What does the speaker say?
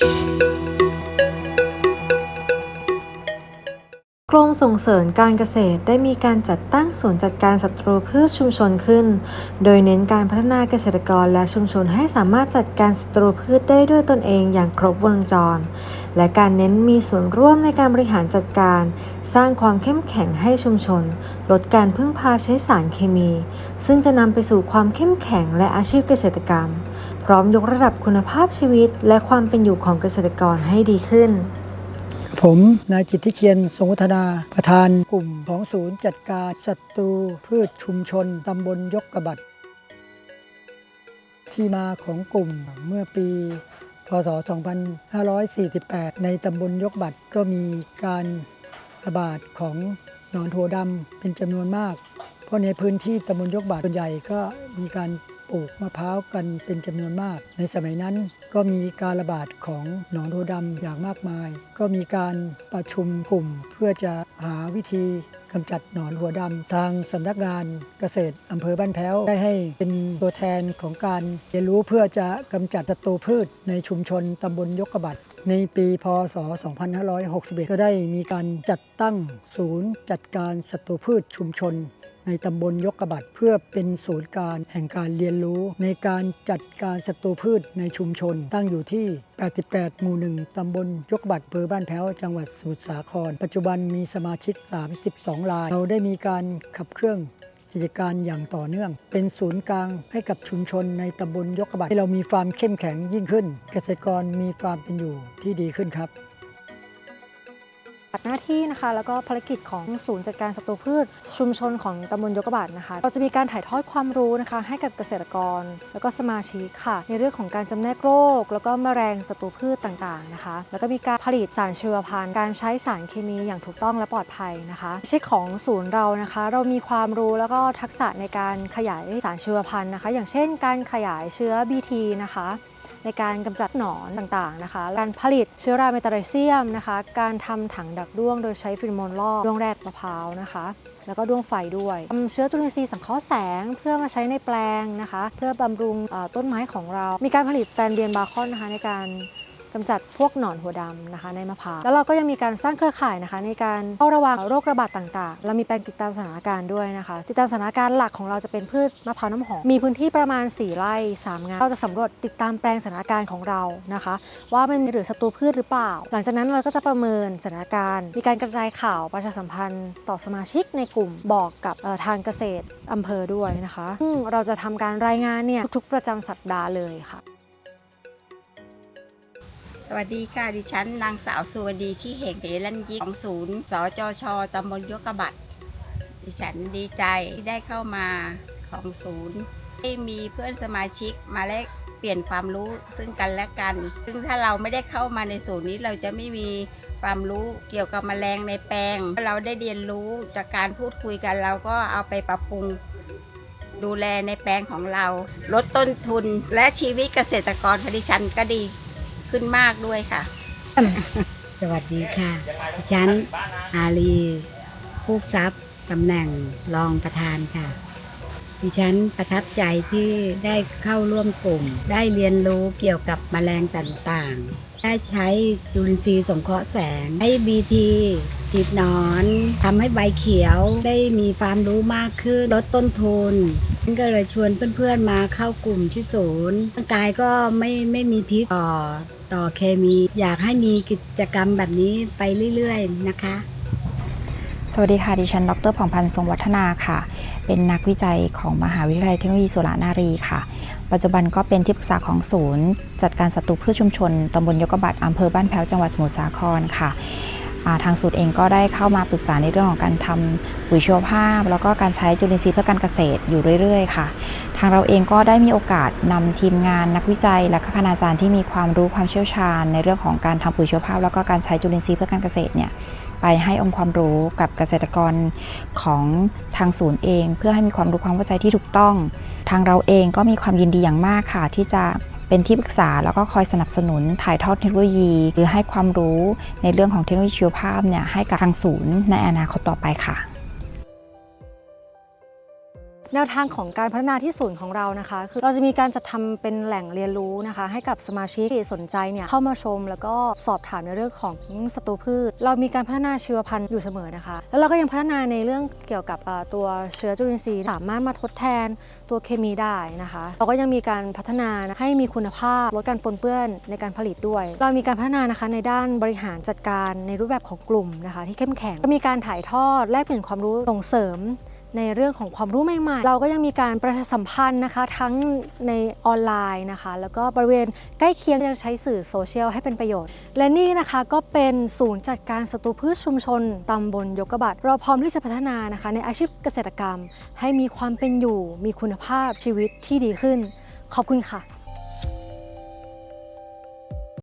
Thank you. กรมส่งเสริมการเกษตรได้มีการจัดตั้งศูนย์จัดการศัตรูพืชชุมชนขึ้น โดยเน้นการพัฒนาเกษตรกรและชุมชนให้สามารถจัดการศัตรูพืชได้ด้วยตนเองอย่างครบวงจร และการเน้นมีส่วนร่วมในการบริหารจัดการ สร้างความเข้มแข็งให้ชุมชน ลดการพึ่งพาใช้สารเคมี ซึ่งจะนำไปสู่ความเข้มแข็งและอาชีพเกษตรกรรม พร้อมยกระดับคุณภาพชีวิต และความเป็นอยู่ของเกษตรกรให้ดีขึ้น ผมนายจิตทิเชียนสงวัฒนา ประธานกลุ่มของศูนย์จัดการศัตรูพืชชุมชนตำบลยกกระบัด ที่มาของกลุ่มเมื่อปีพศ 2548 ในตำบลยกบัดก็มีการระบาดของหนอนถั่วดำเป็นจำนวนมาก เพราะในพื้นที่ตำบลยกบาทส่วนใหญ่ก็มีการ ปลูกมะพร้าวกันเป็นจำนวนมาก ในสมัยนั้นก็มีการระบาดของหนอนโทดำอย่างมากมาย ก็มีการประชุมกลุ่มเพื่อจะหาวิธีกำจัดหนอนหัวดำ ทางสำนักงานเกษตรอำเภอบ้านแพ้ว ได้ให้เป็นตัวแทนของการเรียนรู้เพื่อจะกำจัดศัตรูพืชในชุมชนตำบลยกกระบัดในปีพศ 2561 ก็ได้มีการจัดตั้งศูนย์จัดการศัตรูพืชชุมชน ในตำบลยกกระบัดเพื่อเป็นศูนย์กลารแห่งการเรียนรู้ ในการจัดการศัตรูพืชในชุมชน ตั้งอยู่ที่ 88 หมู่ 1 ตำบลยกกระบัดอำเภอบ้านแพ้ว จังหวัดสมุทรสาคร ปัจจุบันมีสมาชิก 32 ราย เราได้มีการขับเครื่องกิจการอย่างต่อเนื่อง เป็นศูนย์กลางให้กับชุมชนในตำบลยกกระบัดให้เรามีความเข้มแข็งยิ่งขึ้น เกษตรกรมีความเป็นอยู่ที่ดีขึ้นครับ ติหน้าที่นะคะ แล้วก็ภารกิจของศูนย์จัดการศัตรูพืช ชุมชนของตำบลยกบาดนะคะ เราจะมีการถ่ายทอดความรู้นะคะ ให้กับเกษตรกร แล้วก็สมาชิกค่ะ ในเรื่องของการจำแนกโรค แล้วก็แมลงศัตรูพืชต่างๆนะคะ แล้วก็มีการผลิตสารชีวพันธุ์การใช้สารเคมีอย่างถูกต้องและปลอดภัยนะคะไม่ใช่ของศูนย์เรานะคะ เรามีความรู้แล้วก็ทักษะในการขยายสารชีวพันธุ์นะคะ อย่างเช่น การขยายเชื้อ BT นะคะ ในการกำจัดหนอนต่างๆนะคะ การผลิตเชื้อราเมตาไรเซียมนะคะ การทำถังดักด้วง โดยใช้ฟิโรโมนลอกด้วงแรดมะพร้าวนะคะ แล้วก็ด้วงไฟด้วยทำเชื้อจุลินทรีย์สังเคราะห์แสงเพื่อมาใช้ในแปลงนะคะ เพื่อบำรุงต้นไม้ของเรา มีการผลิตแตนเบียนบาคอนนะคะในการ กำจัดพวกหนอนหัวดำนะคะในมะพร้าวแล้วเราก็ยังมีการสร้างเครือข่ายนะคะ ในการเฝ้าระวังโรคระบาดต่างๆ เรามีแปลงติดตามสถานการณ์ด้วยนะคะ ติดตามสถานการณ์หลักของเราจะเป็นพืชมะพร้าวน้ำหอมมีพื้นที่ประมาณ 4 ไร่3งานเราจะสำรวจติดตามแปลงสถานการณ์ของเรานะคะ ว่ามันมีหรือศัตรูพืชหรือเปล่า หลังจากนั้นเราก็จะประเมินสถานการณ์ มีการกระจายข่าวประชาสัมพันธ์ ต่อสมาชิกในกลุ่มบอกกับทางเกษตรอำเภอด้วยนะคะซึ่งเราจะทำการรายงานเนี่ยทุกๆประจำสัปดาห์เลยค่ะ สวัสดีค่ะ ดิฉันนางสาวสุวดีขี้เหงเหรันยิกของศูนย์สจชตำบลยกกระบัดดิฉันดีใจที่ได้เข้ามาของศูนย์ที่มีเพื่อนสมาชิกมาแลกเปลี่ยนความรู้ซึ่งกันและกัน ซึ่งถ้าเราไม่ได้เข้ามาในศูนย์นี้เราจะไม่มีความรู้เกี่ยวกับแมลงในแปลง เราได้เรียนรู้จากการพูดคุยกันเราก็เอาไปปรับปรุงดูแลในแปลงของเรา ลดต้นทุนและชีวิตเกษตรกรของดิฉันก็ดี ขึ้นมากด้วยค่ะ สวัสดีค่ะ ดิฉันอาลีพูกทรัพย์ตำแหน่งรองประธานค่ะ ดิฉันประทับใจที่ได้เข้าร่วมกลุ่ม ได้เรียนรู้เกี่ยวกับแมลงต่างๆ ได้ใช้จุลินทรีย์สงเคราะห์แสงให้บีทีจิตนอนทำให้ใบเขียวได้มีความรู้มากขึ้นลดต้นทุนก็เลยชวนเพื่อนๆมาเข้ากลุ่มที่ศูนย์ร่างกายก็ไม่ไม่มีพิษต่อ ต่อเคมี อยากให้มีกิจกรรมแบบนี้ไปเรื่อยๆนะคะ สวัสดีค่ะ ดิฉัน ดรผ่องพันธ์ทรงวัฒนาค่ะ เป็นนักวิจัยของมหาวิทยาลัยเทคโนโลยีสุรานารีค่ะ ปัจจุบันก็เป็นที่ปรึกษาของศูนย์ จัดการศัตรูพืชชุมชนตำบลยกกบัดอำเภอบ้านแพ้วจังหวัดสมุทรสาครค่ะ ทางศูนย์เองก็ได้เข้ามาปรึกษาในเรื่องของการทำปุ๋ยชีวภาพ แล้วก็การใช้จุลินทรีย์เพื่อการเกษตรอยู่เรื่อยๆ ค่ะ ทางเราเองก็ได้มีโอกาสนำทีมงานนักวิจัย และก็คณาจารย์ที่มีความรู้ความเชี่ยวชาญ ในเรื่องของการทำปุ๋ยชีวภาพ แล้วก็การใช้จุลินทรีย์เพื่อการเกษตรเนี่ยไปให้องค์ความรู้กับเกษตรกรของทางศูนย์เอง เพื่อให้มีความรู้ความเข้าใจที่ถูกต้อง ทางเราเองก็มีความยินดีอย่างมากค่ะที่จะ เป็นที่ปรึกษาแล้วก็คอยสนับสนุนถ่ายทอดเทคโนโลยี หรือให้ความรู้ในเรื่องของเทคโนโลยีชีวภาพเนี่ยให้กับทางศูนย์ในอนาคตต่อไปค่ะ แนวทางของการพัฒนาที่ศูนย์ของเรานะคะ คือเราจะมีการจัดทำเป็นแหล่งเรียนรู้นะคะ ให้กับสมาชิกที่สนใจเนี่ยเข้ามาชม แล้วก็สอบถามในเรื่องของศัตรูพืช เรามีการพัฒนาชีวพันธุ์อยู่เสมอนะคะ แล้วเราก็ยังพัฒนาในเรื่องเกี่ยวกับตัวเชื้อจุลินทรีย์สามารถมาทดแทนตัวเคมีได้นะคะ เราก็ยังมีการพัฒนาให้มีคุณภาพลดการปนเปื้อนในการผลิตด้วย เรามีการพัฒนานะคะในด้านบริหารจัดการในรูปแบบของกลุ่มนะคะ ที่เข้มแข็งก็มีการถ่ายทอดแลกเปลี่ยนความรู้ส่งเสริม ในเรื่องของความรู้ใหม่ๆ เราก็ยังมีการประชาสัมพันธ์นะคะทั้งในออนไลน์นะคะ แล้วก็บริเวณใกล้เคียงจะใช้สื่อโซเชียลให้เป็นประโยชน์ และนี่นะคะก็เป็นศูนย์จัดการศัตรูพืชชุมชนตำบลยกกระบัดเราพร้อมที่จะพัฒนานะคะ ในอาชีพเกษตรกรรม ให้มีความเป็นอยู่ มีคุณภาพชีวิตที่ดีขึ้น ขอบคุณค่ะ